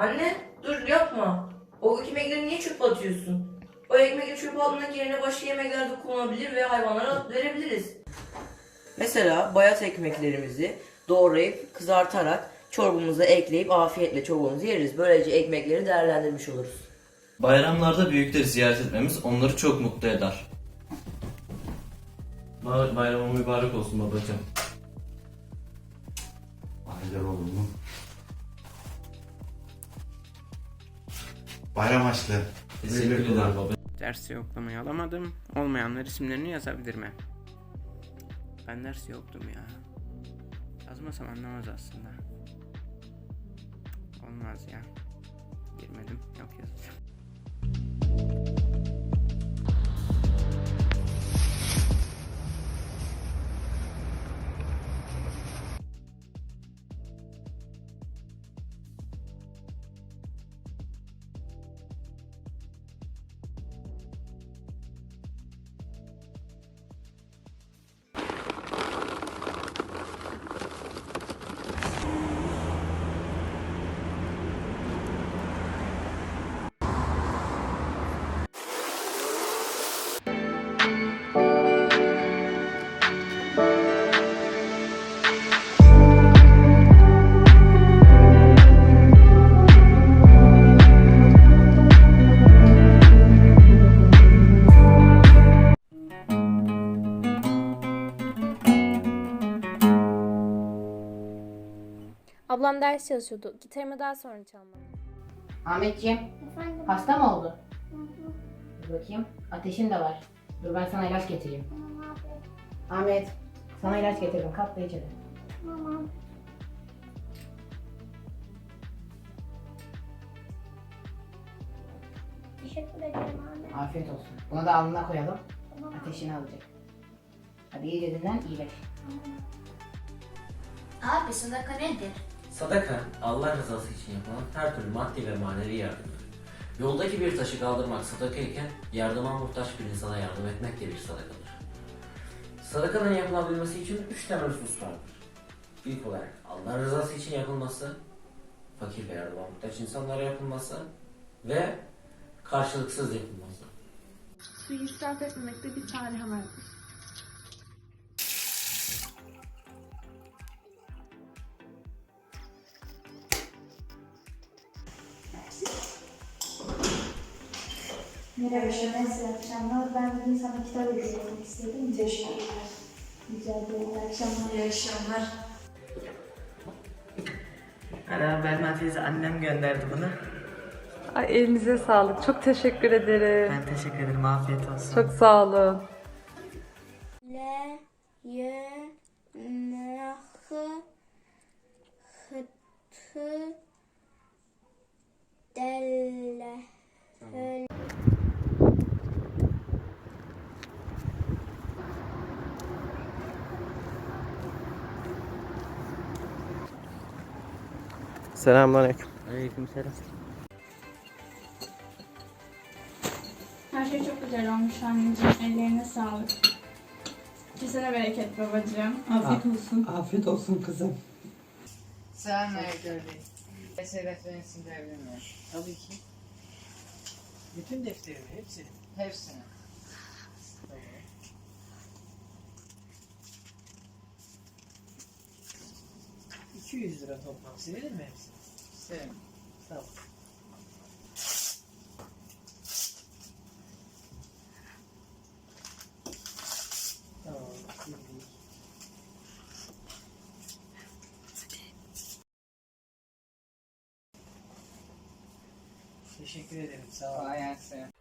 Anne dur yapma. O ekmekleri niye çöpe atıyorsun? O ekmekleri çöpe atmak yerine başka yemeklerde kullanabilir ve hayvanlara verebiliriz. Mesela bayat ekmeklerimizi doğrayıp kızartarak çorbamıza ekleyip afiyetle çorbamızı yeriz. Böylece ekmekleri değerlendirmiş oluruz. Bayramlarda büyükleri ziyaret etmemiz onları çok mutlu eder. Ba- Bayramın mübarek olsun babacığım. Aile oğlum. Bayram açtı. Teşekkürler baba. Dersi yoklamayı alamadım. Olmayanlar isimlerini yazabilirim hep. Ben ders yoktum ya. Yazmasam anlamaz aslında. Olmaz ya. Girmedim. Yok yazacağım. Ablam ders çalışıyordu. Gitarımı daha sonra çalmalı. Ahmetciğim, Efendim? hasta mı oldu? Hı hı. Dur bakayım. Ateşin de var. Dur ben sana ilaç getireyim. Tamam abi. Ahmet, sana ilaç getirdim. Kalk da içeri. Tamam. Teşekkür ederim abi. Afiyet olsun. Bunu da alnına koyalım. Tamam. Ateşini alacak. Hadi iyice dinlen, iyileş. Abi sadaka nedir? Sadaka, Allah rızası için yapılan her türlü maddi ve manevi yardımdır. Yoldaki bir taşı kaldırmak sadaka iken yardıma muhtaç bir insana yardım etmek de bir sadakadır. Sadakanın yapılabilmesi için üç temel husus vardır. İlk olarak Allah rızası için yapılması, fakir ve yardıma muhtaç insanlara yapılması ve karşılıksız yapılması. Suyu israf etmemekte bir tarih vardır. Merhaba Şenes, iyi akşamlar. Ben bugün sana kitap hediye etmek istedim. Teşekkürler. Rica ederim, iyi akşamlar. İyi akşamlar. Ana Belma teyze annem gönderdi bunu. Ay elinize sağlık. Çok teşekkür ederim. Ben teşekkür ederim. Afiyet olsun. Çok sağ olun. Le, ye, nehı, Selamünaleyküm. Aleykümselam. Her şey çok güzel olmuş anneciğim. Ellerine sağlık. Kesene bereket babacığım. Afiyet olsun. Afiyet olsun kızım. Mesela referans sindirebilir miyim? Tabii ki. Bütün defterimi hepsini. Hepsini. 200 lira toplam. Silelim mi hepsini? Sen. Tamam. Tamam. sildik. Teşekkür ederim. Sağ ol. Kolay gelsin.